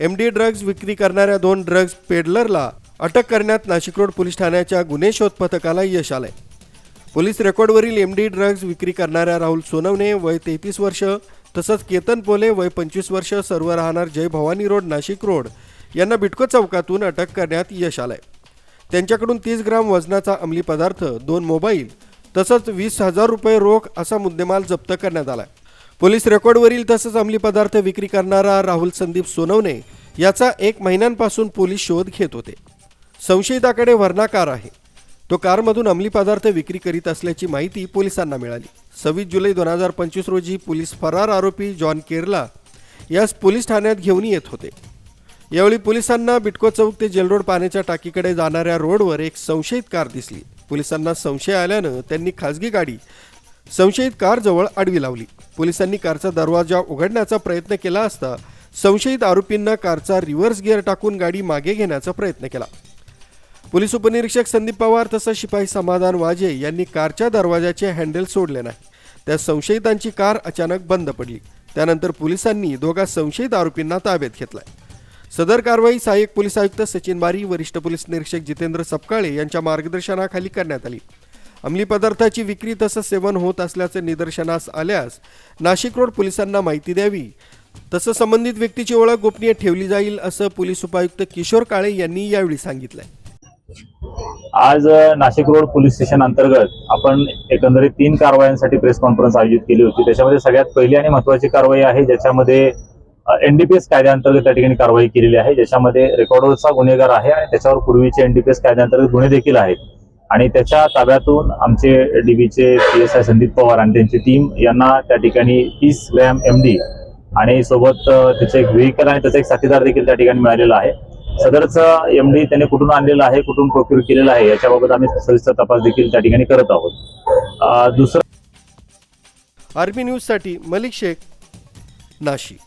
M D drugs विक्री करणाऱ्या दोन ड्रग्ज पेडलरला अटक करण्यात नाशिक रोड पोलीस ठाण्याच्या गुन्हे शोध पथकाला यश आलंय. पोलीस रेकॉर्डवरील एम डी ड्रग्ज विक्री करणाऱ्या राहुल सोनवणे वय तेहतीस वर्ष तसंच केतन पोले वय पंचवीस वर्ष सर्व राहणार जय भवानी रोड नाशिक रोड यांना बिटको चौकातून अटक करण्यात यश आलंय. त्यांच्याकडून तीस ग्राम वजनाचा अंमली पदार्थ दोन मोबाईल तसंच वीस हजार रुपये रोख असा मुद्देमाल जप्त करण्यात आला आहे पोलीस रेकॉर्डवरील तसंच अंमली पदार्थ विक्री करणारा राहुल संदीप सोनवणे याचा एक महिन्यांपासून पोलीस शोध घेत होते. संशयिताकडे व्हर्ना कार आहे. तो कारमधून अंमली पदार्थ विक्री करीत असल्याची माहिती पोलिसांना मिळाली. सव्वीस जुलै दोन हजार पंचवीस रोजी पोलीस फरार आरोपी जॉन केरला यास पोलीस ठाण्यात घेऊन येत होते. यावेळी पोलिसांना बिटको चौक ते जेलरोड पाण्याच्या टाकीकडे जाणाऱ्या रोडवर एक संशयित कार दिसली. पोलिसांना संशय आल्यानं त्यांनी खासगी गाडी संशयित कारजवळ आडवी लावली. पोलिसांनी कारचा दरवाजा उघडण्याचा प्रयत्न केला असता संशयित आरोपींना कारचा रिव्हर्स गिअर टाकून गाडी मागे घेण्याचा प्रयत्न केला. पोलीस उपनिरीक्षक संदीप पवार तसंच शिपाई समाधान वाजे यांनी कारच्या दरवाजाचे हँडल सोडले नाही. त्या संशयितांची कार अचानक बंद पडली. त्यानंतर पोलिसांनी दोघा संशयित आरोपींना ताब्यात घेतलाय. सदर कारवाई सहाय्यक पोलीस आयुक्त सचिन बारी वरिष्ठ पोलीस निरीक्षक जितेंद्र सपकाळे यांच्या मार्गदर्शनाखाली करण्यात आली. अंमली पदार्थाची विक्री तसंच सेवन होत असल्याचे निदर्शनास आल्यास नाशिक रोड पोलिसांना माहिती द्यावी. तसं संबंधित व्यक्तीची ओळख गोपनीय ठेवली जाईल असं पोलीस उपायुक्त किशोर काळे यांनी यावेळी सांगितलंय. आज नाशिक रोड पोलीस स्टेशन अंतर्गत आपण एकंदरीत तीन कारवायांसाठी प्रेस कॉन्फरन्स आयोजित केली होती. त्याच्यामध्ये सगळ्यात पहिली आणि महत्वाची कारवाई आहे ज्याच्यामध्ये एनडीपीएस कायद्याअंतर्गत त्या ठिकाणी कारवाई केलेली आहे ज्याच्यामध्ये रेकॉर्डरचा गुन्हेगार आहे आणि त्याच्यावर पूर्वीचे एनडीपीएस कायद्याअंतर्गत गुन्हे देखील आहेत. आणि त्याच्या ताब्यातून आमचे डीबीचे P S I Sandeep Pawar आणि त्यांची टीम यांना त्या ठिकाणी तीस ग्रॅम एम डी आणि सोबत त्याचे एक व्हेकल आणि त्याचा एक साथीदार देखील त्या ठिकाणी मिळालेला आहे. सदरचं एम डी त्याने कुठून आणलेलं आहे कुठून प्रोक्युर केलेलं आहे याच्याबाबत आम्ही सविस्तर तपास देखील त्या ठिकाणी करत आहोत. दुसरं आर्मी न्यूजसाठी मलिक शेख नाशिक.